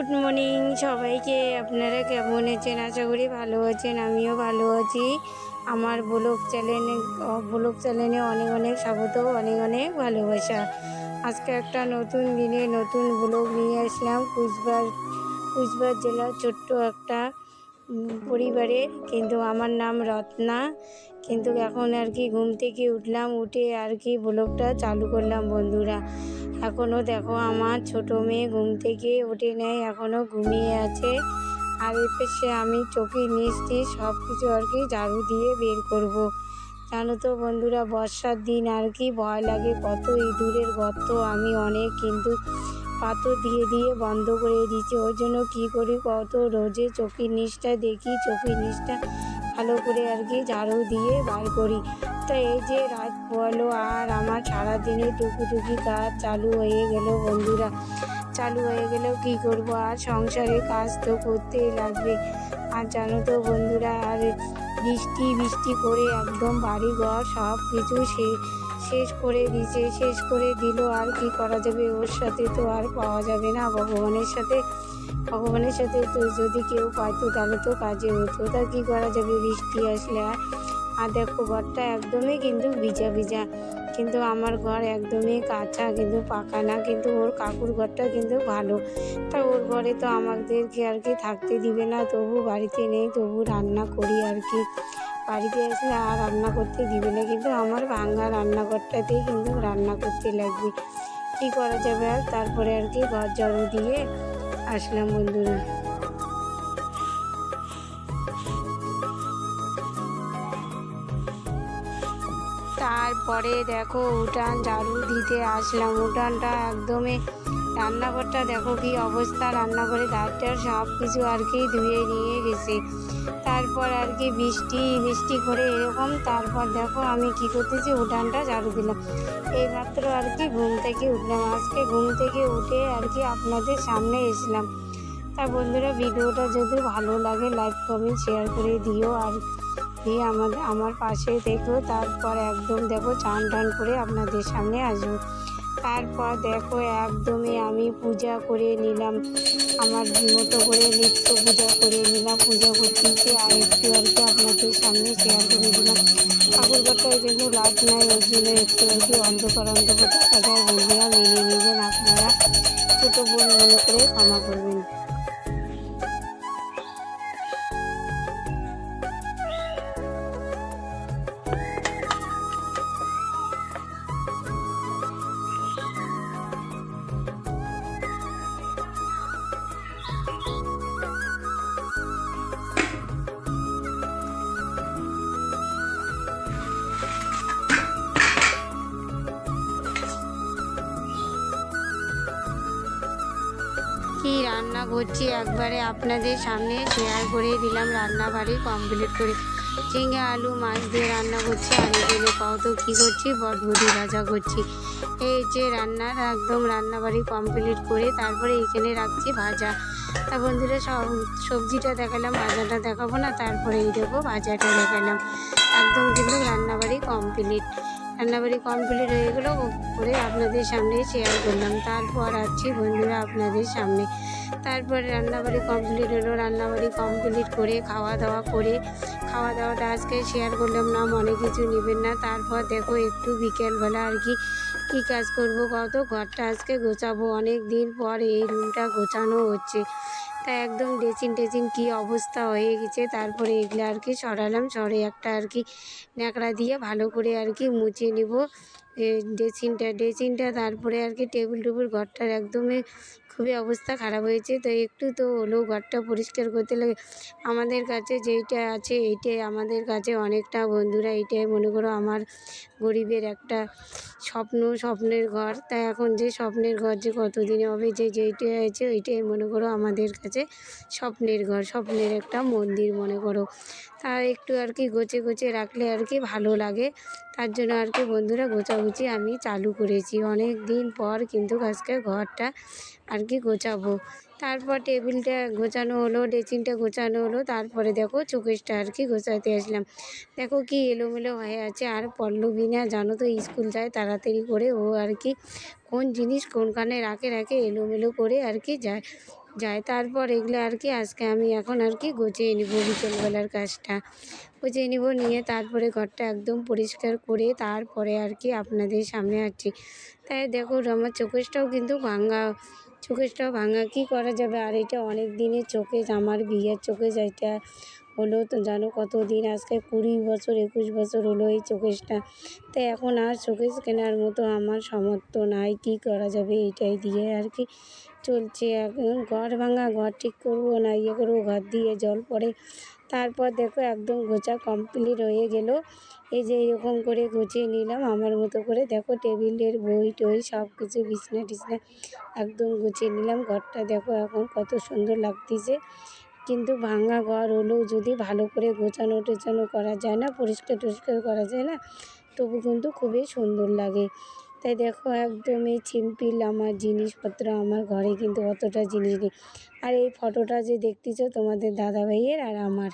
Good morning. সবাইকে আপনারা কেমন আছেন? আশা করি ভালো আছেন, আমিও ভালো আছি। আমার ব্লগ চ্যানেলে ব্লগ চ্যানেলে অনেক অনেক স্বাগত, অনেক অনেক ভালোবাসা। আজকে একটা নতুন দিনে নতুন ব্লগ নিয়ে আসলাম। কুচবিহার কুচবিহার জেলার ছোট্ট একটা পরিবারের কিন্তু আমার নাম রত্না। কিন্তু এখন আর কি ঘুম থেকে উঠলাম, উঠে আর কি ব্লগটা চালু করলাম বন্ধুরা। এখনও দেখো আমার ছোটো মেয়ে ঘুম থেকে উঠে নেয় এখনও ঘুমিয়ে আছে। আর পাশে আমি চোখে নিচ্ছি সব কিছু আর কি ঝাড়ু দিয়ে বের করব। জানো তো বন্ধুরা, বর্ষার দিন আর কি ভয় লাগে, কত ইঁদুরের গর্ত। আমি অনেক কিন্তু পাথর দিয়ে দিয়ে বন্ধ করে দিচ্ছি ওই জন্য কী করি কত রোজে চোখের নিচটা দেখি, চোখের নিচটা ভালো করে আর কি ঝাড়ু দিয়ে বার করি। তো এই যে রাত বলো, আর আমার সারাদিনে টুকিটুকি কাজ চালু হয়ে গেল বন্ধুরা। চালু হয়ে গেলেও কী করব? আর সংসারে কাজ তো করতেই লাগবে। আর জানো তো বন্ধুরা, আর বৃষ্টি বৃষ্টি করে একদম বাড়ি ঘর সব কিছু সে- শেষ করে দিয়েছে শেষ করে দিল। আর কি করা যাবে? ওর সাথে তো আর পাওয়া যাবে না। ভগবানের সাথে ভগবানের সাথে তো যদি কেউ পাইতো তাহলে তো কাজে হতো। তা কী করা যাবে? বৃষ্টি আসলে আর আর দেখো ঘরটা একদমই কিন্তু ভিজা ভিজা। কিন্তু আমার ঘর একদমই কাঁচা, কিন্তু পাকা না, কিন্তু ওর কাকুর ঘরটা কিন্তু ভালো। তা ওর ঘরে তো আমাদেরকে আর কি থাকতে দিবে না, তবু বাড়িতে নেই, তবু রান্না করি আর কি। বাড়িতে এসে আর রান্না করতে দিবে না, কিন্তু আমার ভাঙা রান্নাঘরটাতেই কিন্তু রান্না করতে লাগবে। কী করা যাবে আর তারপরে আর কি ঘর ঝাড়ু দিয়ে আসলাম বন্ধুরা। তারপরে দেখো উঠান ঝাড়ু দিতে আসলাম। উঠানটা একদমই রান্নাঘরটা দেখো কি অবস্থা, রান্নাঘরে ধারটার সব কিছু আর কি ধুয়ে নিয়ে গেছে। তারপর আর কি বৃষ্টি বৃষ্টি করে এরকম, তারপর দেখো আমি কি করতেছি, উঠানটা ঝাড়ু দিলাম। এইমাত্র আর কি ঘুম থেকে উঠলাম। আজকে ঘুম থেকে উঠে আর কি আপনাদের সামনে এসলাম। তা বন্ধুরা, ভিডিওটা যদি ভালো লাগে লাইক কমেন্ট শেয়ার করে দিও। আর দিয়ে আমাদের, আমার পাশে দেখো, তারপর একদম দেখো চান টান করে আপনাদের সামনে আসব। তারপর দেখো একদমই আমি পূজা করে নিলাম, আমার মতো করে নিত্য পূজা করে নিলাম, পূজা করতে গিয়ে আর একটু আর কি আপনাদের সামনে শেয়ার করে দিলাম। ঠাকুর ঘরটায় কিন্তু লাইট নাই, ওই জন্য একটু আর কি অন্ধকার অন্ধকার দেখা যায় বন্ধুরা মেনে নেবেন আপনারা। ছোটো বোন মনে করে ক্ষমা করবেন। রান্না করছি, একবারে আপনাদের সামনে শেয়ার করে দিলাম রান্না বাড়ি কমপ্লিট করে। ঝিঙে, আলু, মাছ দিয়ে রান্না করছি, আর এগুলো তো কী করছি বটবটি ভাজা করছি। এই যে রান্নার একদম রান্না বাড়ি কমপ্লিট করে তারপরে এখানে রাখছি ভাজা। তা বন্ধুরা, সব সবজিটা দেখালাম, ভাজাটা দেখাবো না, তারপরে এই দেখো ভাজাটা দেখালাম। একদম কিন্তু রান্নাবাড়ি কমপ্লিট রান্নাবাড়ি কমপ্লিট হয়ে গেলো, করে আপনাদের সামনে শেয়ার করলাম। তারপর আছি বন্ধুরা আপনাদের সামনে। তারপর রান্নাবাড়ি কমপ্লিট হলো, রান্নাবাড়ি কমপ্লিট করে খাওয়া দাওয়া করে, খাওয়া দাওয়াটা আজকে শেয়ার করলাম, না মনে কিছু নেবেন না। তারপর দেখো একটু বিকেলবেলা আর কি, কী কাজ করব কত? ঘরটা আজকে গোছাবো। অনেক দিন পর এই রুমটা গোছানো হচ্ছে। একদম ড্রেসিং টেচিন কি অবস্থা হয়ে গেছে। তারপরে এগুলো আর কি সরালাম, সরে একটা আর কি ন্যাকড়া দিয়ে ভালো করে আর কি মুছে নেব। ড্রেসিংটা ড্রেসিংটা তারপরে আর কি টেবিল টুবিল ঘরটার একদমই খুবই অবস্থা খারাপ হয়েছে। তো একটু তো হলেও ঘরটা পরিষ্কার করতে লাগে। আমাদের কাছে যেইটা আছে এইটাই। আমাদের কাছে অনেকটা বন্ধুরা এইটাই। মনে করো আমার গরিবের একটা স্বপ্ন, স্বপ্নের ঘর। তাই এখন যে স্বপ্নের ঘর যে কতদিনে হবে, যে যেইটা আছে ওইটাই মনে করো আমাদের কাছে স্বপ্নের ঘর, স্বপ্নের একটা মন্দির মনে করো। তা একটু আর কি গোছে গোছে রাখলে আর কি ভালো লাগে। তার জন্য আর কি বন্ধুরা গোছাগুছি আমি চালু করেছি। অনেক দিন পর কিন্তু আজকে ঘরটা আর কি গোছাবো। তারপর টেবিলটা গোছানো হলো, ড্রেসিংটা গোছানো হলো, তারপরে দেখো চোকেসটা আর কি গোছাতে আসলাম। দেখো কি এলোমেলো হয়ে আছে। আর পল্লবী না, জানো তো স্কুল যায় তাড়াতাড়ি করে ও আর কি কোন জিনিস কোনখানে রাখে রাখে এলোমেলো করে আর কি যায়। যায়। তারপর এগুলো আর কি আজকে আমি এখন আর কি গুছিয়ে নিব বিকেলবেলার কাজটা। গুছিয়ে নিব, নিয়ে তারপরে ঘরটা একদম পরিষ্কার করে তারপরে আর কি আপনাদের সামনে আসছি। তাই দেখো আমার চোখেসটাও কিন্তু ভাঙা চোখেসটাও ভাঙা কি করা যাবে? আর এটা অনেক দিনের চোখে আমার বিয়ের চোখে এটা হলো তো জানো কত দিন আজকে কুড়ি বছর, একুশ বছর হলো এই চোখেসটা তাই এখন আর শোকেস কেনার মতো আমার সামর্থ্য নাই, কী করা যাবে এইটাই দিয়ে আর কি চলছে। এখন ঘর ভাঙা, ঘর ঠিক করব না ইয়ে করব, ঘর দিয়ে জল পড়ে। তারপর দেখো একদম গোছা কমপ্লিট হয়ে গেল। এই যে এরকম করে গুছিয়ে নিলাম, আমার মতো করে দেখো টেবিলের বই টই সব কিছু বিছনা টিছনা একদম গুছিয়ে নিলাম। ঘরটা দেখো এখন কত সুন্দর লাগতেছে। কিন্তু ভাঙা ঘর হলেও যদি ভালো করে গোছানো টোছানো করা যায় না, পরিষ্কার টরিষ্কার করা যায় না, তবু কিন্তু খুবই সুন্দর লাগে। তাই দেখো একদমই এই সিম্পল আমার জিনিসপত্র আমার ঘরে কিন্তু অতটা জিনিস নেই। আর এই ফটোটা যে দেখতেছো তোমাদের দাদা ভাইয়ের আর আমার।